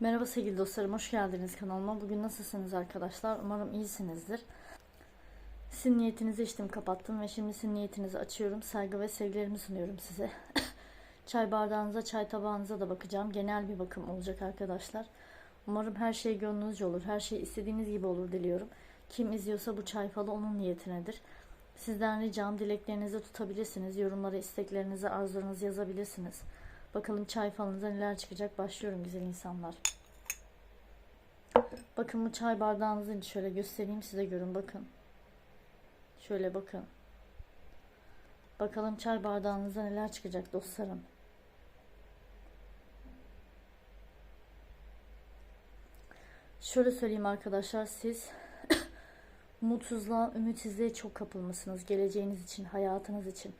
Merhaba sevgili dostlarım, hoş geldiniz kanalıma. Bugün nasılsınız arkadaşlar? Umarım iyisinizdir. Sizin niyetinizi içtim, kapattım ve şimdi sizin niyetinizi açıyorum. Saygı ve sevgilerimi sunuyorum size. çay bardağınıza, çay tabağınıza da bakacağım. Genel bir bakım olacak arkadaşlar. Umarım her şey gönlünüzce olur, her şey istediğiniz gibi olur diliyorum. Kim izliyorsa bu çay falı onun niyetinedir. Sizden ricam dileklerinizi tutabilirsiniz. Yorumlara isteklerinizi, arzularınızı yazabilirsiniz. Bakalım çay falınıza neler çıkacak. Başlıyorum güzel insanlar. Bakın bu çay bardağınızı şöyle göstereyim size görün bakın. Şöyle bakın. Bakalım çay bardağınıza neler çıkacak dostlarım. Şöyle söyleyeyim arkadaşlar siz mutsuzluğa, ümitsizliğe çok kapılmışsınız. Geleceğiniz için, hayatınız için.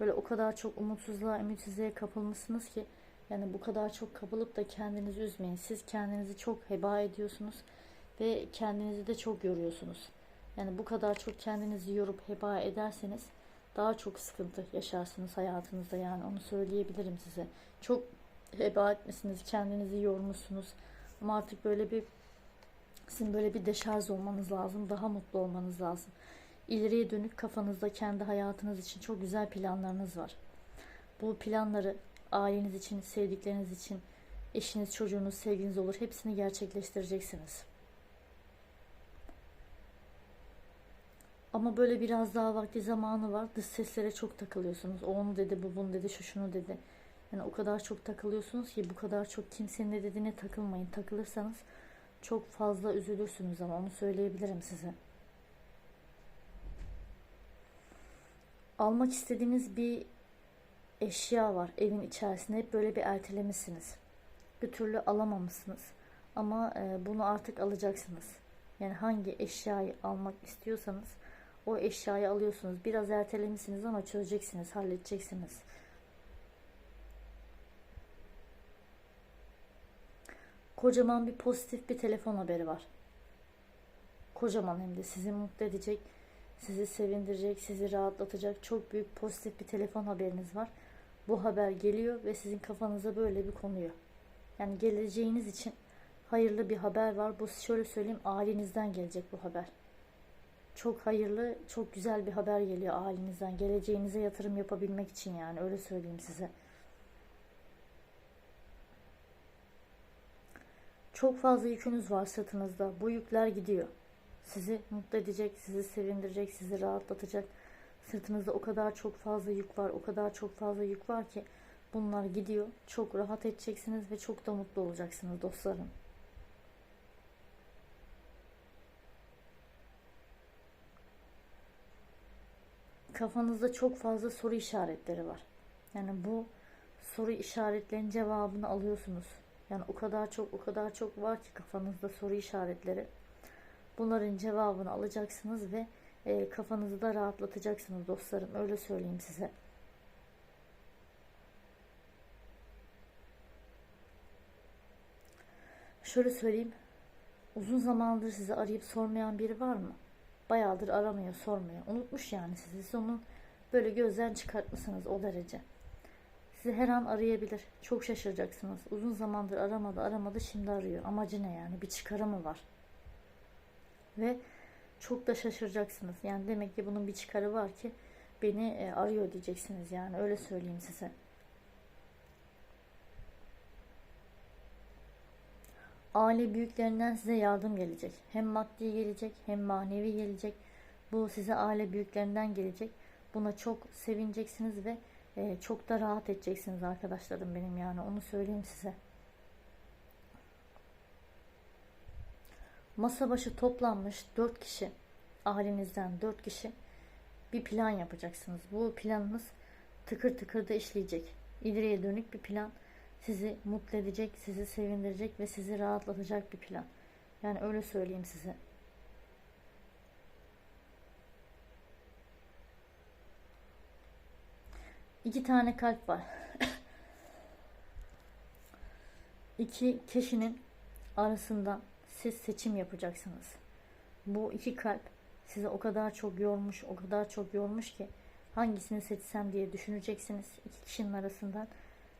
Böyle o kadar çok umutsuzluğa, ümitsizliğe kapılmışsınız ki yani bu kadar çok kapılıp da kendinizi üzmeyin. Siz kendinizi çok heba ediyorsunuz ve kendinizi de çok yoruyorsunuz. Yani bu kadar çok kendinizi yorup heba ederseniz daha çok sıkıntı yaşarsınız hayatınızda yani onu söyleyebilirim size. Çok heba etmişsiniz, kendinizi yormuşsunuz. Ama artık böyle bir sizin böyle bir deşarj olmanız lazım, daha mutlu olmanız lazım. İleriye dönük kafanızda kendi hayatınız için çok güzel planlarınız var. Bu planları aileniz için, sevdikleriniz için, eşiniz, çocuğunuz, sevginiz olur. Hepsini gerçekleştireceksiniz. Ama böyle biraz daha vakti zamanı var. Dış seslere çok takılıyorsunuz. O onu dedi, bu bunu dedi, şu şunu dedi. Yani o kadar çok takılıyorsunuz ki bu kadar çok kimsenin ne dediğine takılmayın. Takılırsanız çok fazla üzülürsünüz ama onu söyleyebilirim size. Almak istediğiniz bir eşya var evin içerisinde. Hep böyle bir ertelemişsiniz. Bir türlü alamamışsınız. Ama e, bunu artık alacaksınız. Yani hangi eşyayı almak istiyorsanız o eşyayı alıyorsunuz. Biraz ertelemişsiniz ama çözeceksiniz, halledeceksiniz. Kocaman bir pozitif bir telefon haberi var. Kocaman hem de sizi mutlu edecek, sizi sevindirecek, sizi rahatlatacak çok büyük pozitif bir telefon haberiniz var. Bu haber geliyor ve sizin kafanıza böyle bir konuyor. Yani geleceğiniz için hayırlı bir haber var. Bu şöyle söyleyeyim ailenizden gelecek bu haber. Çok hayırlı, çok güzel bir haber geliyor ailenizden. Geleceğinize yatırım yapabilmek için yani öyle söyleyeyim size. Çok fazla yükünüz var sırtınızda. Bu yükler gidiyor. Sizi mutlu edecek, sizi sevindirecek, sizi rahatlatacak. Sırtınızda o kadar çok fazla yük var, o kadar çok fazla yük var ki bunlar gidiyor. Çok rahat edeceksiniz ve çok da mutlu olacaksınız dostlarım. Kafanızda çok fazla soru işaretleri var. Yani bu soru işaretlerinin cevabını alıyorsunuz. Yani o kadar çok o kadar çok var ki kafanızda soru işaretleri. Bunların cevabını alacaksınız ve e, kafanızı da rahatlatacaksınız dostlarım. Öyle söyleyeyim size. Şöyle söyleyeyim. Uzun zamandır sizi arayıp sormayan biri var mı? Bayağıdır aramıyor, sormuyor. Unutmuş yani sizi. Siz onu böyle gözden çıkartmışsınız o derece. Sizi her an arayabilir. Çok şaşıracaksınız. Uzun zamandır aramadı, aramadı, şimdi arıyor. Amacı ne yani? Bir çıkarı mı var? Ve çok da şaşıracaksınız. Yani demek ki bunun bir çıkarı var ki beni e, arıyor diyeceksiniz yani öyle söyleyeyim size. Aile büyüklerinden size yardım gelecek. Hem maddi gelecek hem manevi gelecek. Bu size aile büyüklerinden gelecek. Buna çok sevineceksiniz ve e, çok da rahat edeceksiniz arkadaşlarım benim yani onu söyleyeyim size. Masa başı toplanmış 4 kişi, ailenizden 4 kişi bir plan yapacaksınız. Bu planınız tıkır tıkır da işleyecek. İleriye dönük bir plan sizi mutlu edecek, sizi sevindirecek ve sizi rahatlatacak bir plan. Yani öyle söyleyeyim size. İki tane kalp var. İki kişinin arasında siz seçim yapacaksınız. Bu iki kalp sizi o kadar çok yormuş, o kadar çok yormuş ki hangisini seçsem diye düşüneceksiniz. İki kişinin arasından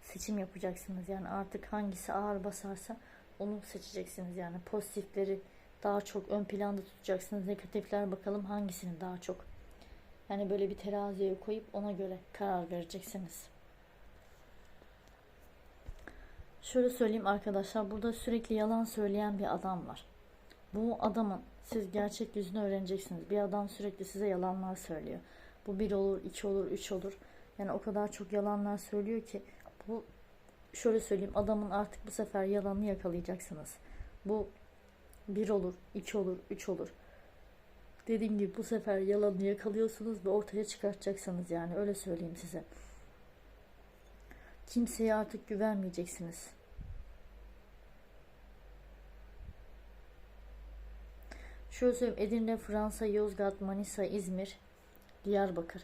seçim yapacaksınız. Yani artık hangisi ağır basarsa onu seçeceksiniz yani pozitifleri daha çok ön planda tutacaksınız. Negatifler bakalım hangisini daha çok. Yani böyle bir teraziye koyup ona göre karar vereceksiniz. Şöyle söyleyeyim arkadaşlar burada sürekli yalan söyleyen bir adam var. Bu adamın siz gerçek yüzünü öğreneceksiniz. Bir adam sürekli size yalanlar söylüyor. Bu bir olur, iki olur, üç olur. Yani o kadar çok yalanlar söylüyor ki bu şöyle söyleyeyim adamın artık bu sefer yalanını yakalayacaksınız. Bu bir olur, iki olur, üç olur. Dediğim gibi bu sefer yalanını yakalıyorsunuz ve ortaya çıkartacaksınız yani öyle söyleyeyim size. Kimseye artık güvenmeyeceksiniz. Şöyle söyleyeyim Edirne, Fransa, Yozgat, Manisa, İzmir, Diyarbakır.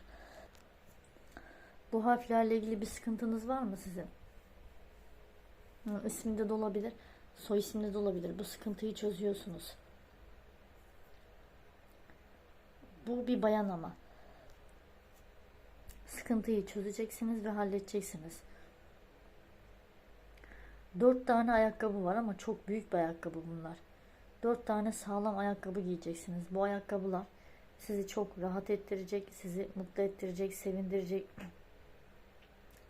Bu harflerle ilgili bir sıkıntınız var mı sizin? Hı, isminde de olabilir, soy isminde de olabilir. Bu sıkıntıyı çözüyorsunuz. Bu bir bayan ama. Sıkıntıyı çözeceksiniz ve halledeceksiniz. Dört tane ayakkabı var ama çok büyük bir ayakkabı bunlar. Dört tane sağlam ayakkabı giyeceksiniz. Bu ayakkabılar sizi çok rahat ettirecek, sizi mutlu ettirecek, sevindirecek.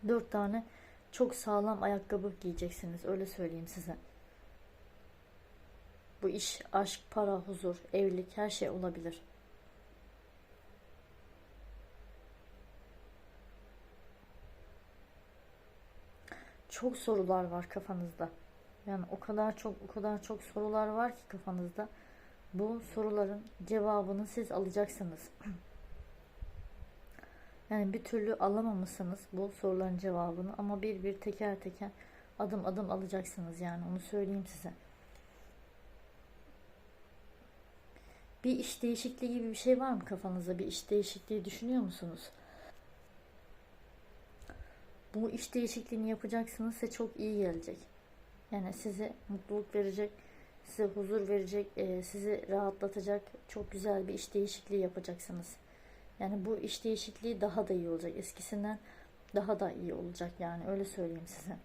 Dört tane çok sağlam ayakkabı giyeceksiniz. Öyle söyleyeyim size. Bu iş, aşk, para, huzur, evlilik her şey olabilir. Çok sorular var kafanızda. Yani o kadar çok o kadar çok sorular var ki kafanızda. Bu soruların cevabını siz alacaksınız. Yani bir türlü alamamışsınız bu soruların cevabını ama bir bir teker teker adım adım alacaksınız yani onu söyleyeyim size. Bir iş değişikliği gibi bir şey var mı kafanızda? Bir iş değişikliği düşünüyor musunuz? Bu iş değişikliğini yapacaksınız size çok iyi gelecek. Yani size mutluluk verecek, size huzur verecek, e, sizi rahatlatacak çok güzel bir iş değişikliği yapacaksınız. Yani bu iş değişikliği daha da iyi olacak. Eskisinden daha da iyi olacak yani öyle söyleyeyim size.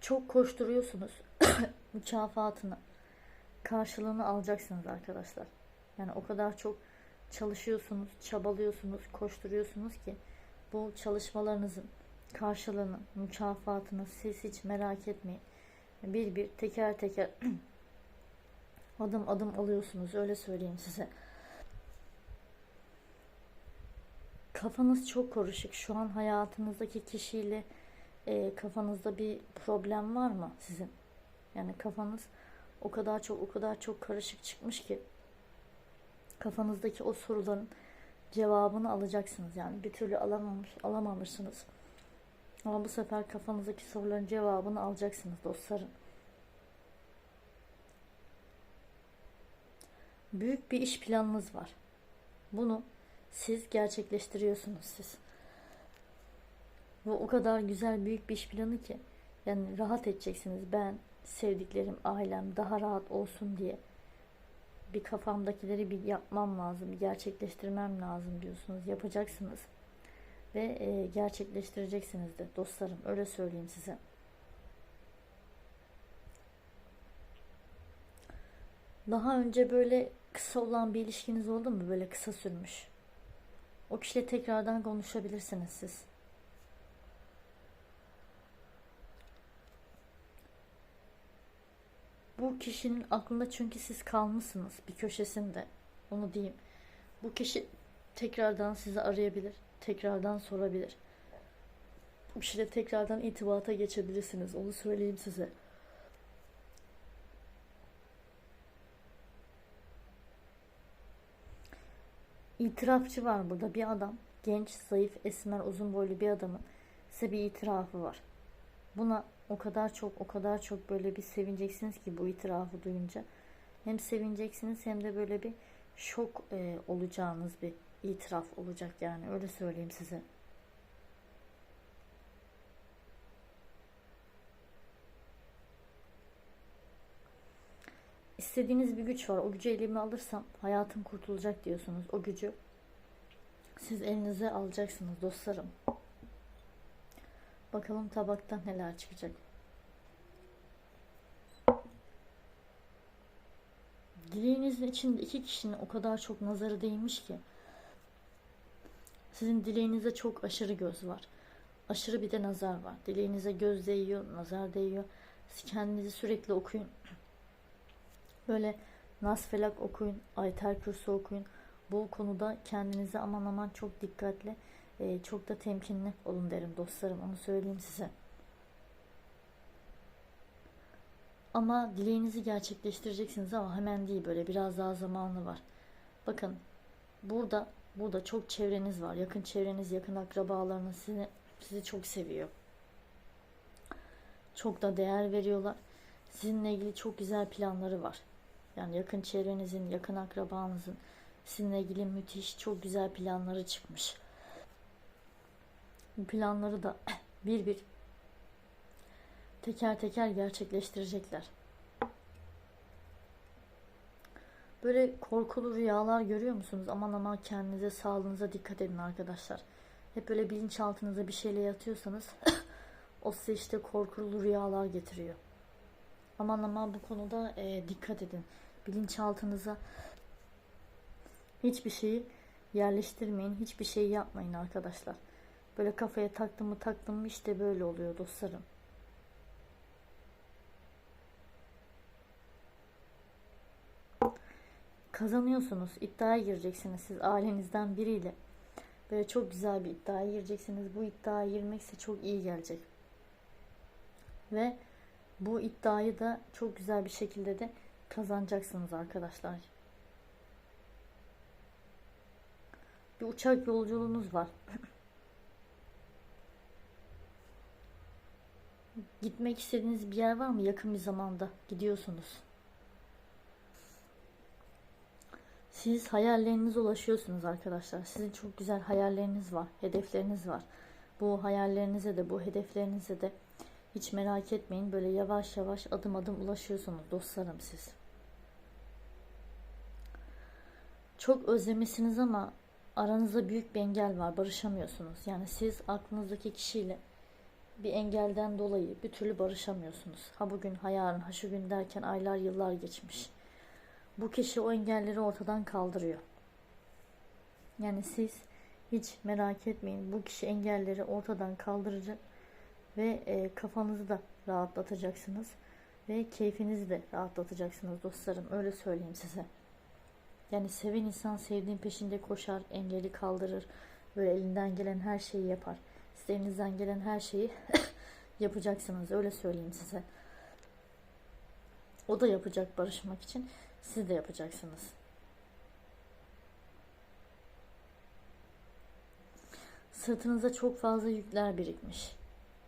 Çok koşturuyorsunuz. Mükafatını, karşılığını alacaksınız arkadaşlar. Yani o kadar çok çalışıyorsunuz, çabalıyorsunuz, koşturuyorsunuz ki bu çalışmalarınızın karşılığını, mükafatını siz hiç merak etmeyin. Bir bir teker teker adım adım alıyorsunuz öyle söyleyeyim size. Kafanız çok karışık. Şu an hayatınızdaki kişiyle e, kafanızda bir problem var mı sizin? Yani kafanız o kadar çok o kadar çok karışık çıkmış ki kafanızdaki o soruların cevabını alacaksınız. Yani bir türlü alamamış, alamamışsınız. Ama bu sefer kafanızdaki soruların cevabını alacaksınız dostlarım. Büyük bir iş planınız var. Bunu siz gerçekleştiriyorsunuz siz. Bu o kadar güzel büyük bir iş planı ki yani rahat edeceksiniz. Ben sevdiklerim, ailem daha rahat olsun diye bir kafamdakileri bir yapmam lazım, gerçekleştirmem lazım diyorsunuz. Yapacaksınız. Ve e, gerçekleştireceksiniz de dostlarım. Öyle söyleyeyim size. Daha önce böyle kısa olan bir ilişkiniz oldu mu? Böyle kısa sürmüş. O kişiyle tekrardan konuşabilirsiniz siz. Bu kişinin aklında çünkü siz kalmışsınız bir köşesinde. Onu diyeyim. Bu kişi tekrardan sizi arayabilir. Tekrardan sorabilir. Bu kişiyle tekrardan itibata geçebilirsiniz. Onu söyleyeyim size. İtirafçı var burada bir adam. Genç, zayıf, esmer, uzun boylu bir adamın size bir itirafı var. Buna o kadar çok o kadar çok böyle bir sevineceksiniz ki bu itirafı duyunca. Hem sevineceksiniz hem de böyle bir şok e, olacağınız bir itiraf olacak yani öyle söyleyeyim size. İstediğiniz bir güç var. O gücü elime alırsam hayatım kurtulacak diyorsunuz. O gücü siz elinize alacaksınız dostlarım. Bakalım tabaktan neler çıkacak. Dileğinizin içinde iki kişinin o kadar çok nazarı değmiş ki. Sizin dileğinize çok aşırı göz var. Aşırı bir de nazar var. Dileğinize göz değiyor, nazar değiyor. Siz kendinizi sürekli okuyun. Böyle Nas Felak okuyun, Ayter Kürsü okuyun. Bu konuda kendinize aman aman çok dikkatli, e, çok da temkinli olun derim dostlarım. Onu söyleyeyim size. Ama dileğinizi gerçekleştireceksiniz ama hemen değil böyle biraz daha zamanı var. Bakın burada burada çok çevreniz var. Yakın çevreniz, yakın akrabalarınız sizi, sizi çok seviyor. Çok da değer veriyorlar. Sizinle ilgili çok güzel planları var. Yani yakın çevrenizin, yakın akrabanızın sizinle ilgili müthiş, çok güzel planları çıkmış. Planları da bir bir teker teker gerçekleştirecekler. Böyle korkulu rüyalar görüyor musunuz? Aman aman kendinize, sağlığınıza dikkat edin arkadaşlar. Hep böyle bilinçaltınıza bir şeyle yatıyorsanız o size işte korkulu rüyalar getiriyor. Aman aman bu konuda e, dikkat edin. Bilinçaltınıza hiçbir şeyi yerleştirmeyin. Hiçbir şey yapmayın arkadaşlar. Böyle kafaya taktım mı taktım mı işte böyle oluyor dostlarım. Kazanıyorsunuz. iddiaya gireceksiniz siz ailenizden biriyle. Böyle çok güzel bir iddiaya gireceksiniz. Bu iddiaya girmek size çok iyi gelecek. Ve bu iddiayı da çok güzel bir şekilde de kazanacaksınız arkadaşlar. Bir uçak yolculuğunuz var. Gitmek istediğiniz bir yer var mı? Yakın bir zamanda gidiyorsunuz. Siz hayallerinize ulaşıyorsunuz arkadaşlar. Sizin çok güzel hayalleriniz var, hedefleriniz var. Bu hayallerinize de, bu hedeflerinize de hiç merak etmeyin. Böyle yavaş yavaş adım adım ulaşıyorsunuz dostlarım siz. Çok özlemişsiniz ama aranızda büyük bir engel var. Barışamıyorsunuz. Yani siz aklınızdaki kişiyle bir engelden dolayı bir türlü barışamıyorsunuz. Ha bugün, ha yarın, ha şu gün derken aylar, yıllar geçmiş. Bu kişi o engelleri ortadan kaldırıyor. Yani siz hiç merak etmeyin. Bu kişi engelleri ortadan kaldıracak ve e, kafanızı da rahatlatacaksınız ve keyfinizi de rahatlatacaksınız dostlarım. Öyle söyleyeyim size. Yani seven insan sevdiğin peşinde koşar, engeli kaldırır. Böyle elinden gelen her şeyi yapar. Size gelen her şeyi yapacaksınız. Öyle söyleyeyim size. O da yapacak barışmak için. Siz de yapacaksınız. Sırtınıza çok fazla yükler birikmiş.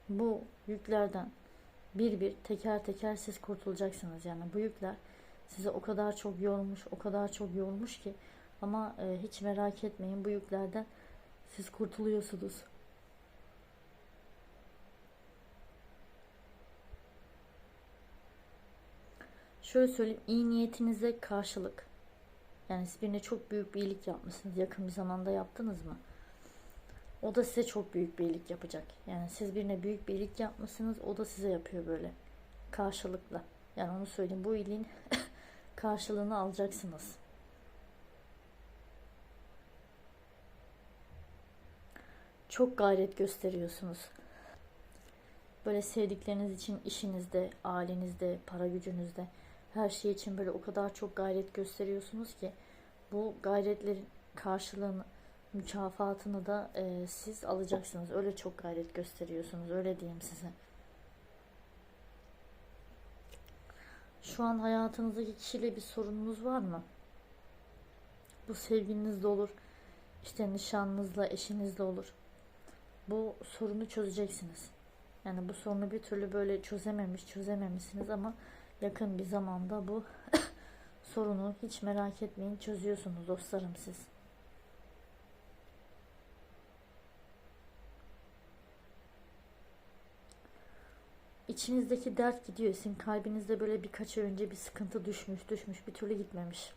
Bu yüklerden bir bir teker teker siz kurtulacaksınız. Yani bu yükler sizi o kadar çok yormuş, o kadar çok yormuş ki ama e, hiç merak etmeyin bu yüklerden siz kurtuluyorsunuz. Şöyle söyleyeyim, iyi niyetinize karşılık. Yani siz birine çok büyük bir iyilik yapmışsınız. Yakın bir zamanda yaptınız mı? O da size çok büyük bir iyilik yapacak. Yani siz birine büyük bir iyilik yapmışsınız. O da size yapıyor böyle. Karşılıklı. Yani onu söyleyeyim. Bu iyiliğin karşılığını alacaksınız. Çok gayret gösteriyorsunuz. Böyle sevdikleriniz için işinizde, ailenizde, para gücünüzde her şey için böyle o kadar çok gayret gösteriyorsunuz ki bu gayretlerin karşılığını, mükafatını da e, siz alacaksınız. Öyle çok gayret gösteriyorsunuz. Öyle diyeyim size. Şu an hayatınızdaki kişiyle bir sorununuz var mı? Bu sevgilinizle olur. işte nişanınızla, eşinizle olur. Bu sorunu çözeceksiniz. Yani bu sorunu bir türlü böyle çözememiş, çözememişsiniz ama yakın bir zamanda bu sorunu hiç merak etmeyin çözüyorsunuz dostlarım siz. İçinizdeki dert gidiyor. Sizin kalbinizde böyle birkaç ay önce bir sıkıntı düşmüş, düşmüş, bir türlü gitmemiş.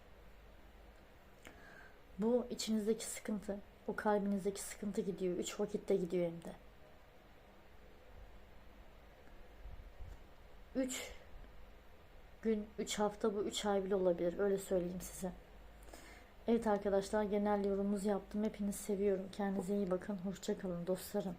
Bu içinizdeki sıkıntı O kalbinizdeki sıkıntı gidiyor. Üç vakitte gidiyor hem de. Üç gün, üç hafta bu üç ay bile olabilir. Öyle söyleyeyim size. Evet arkadaşlar genel yorumumuzu yaptım. Hepinizi seviyorum. Kendinize iyi bakın. Hoşça kalın dostlarım.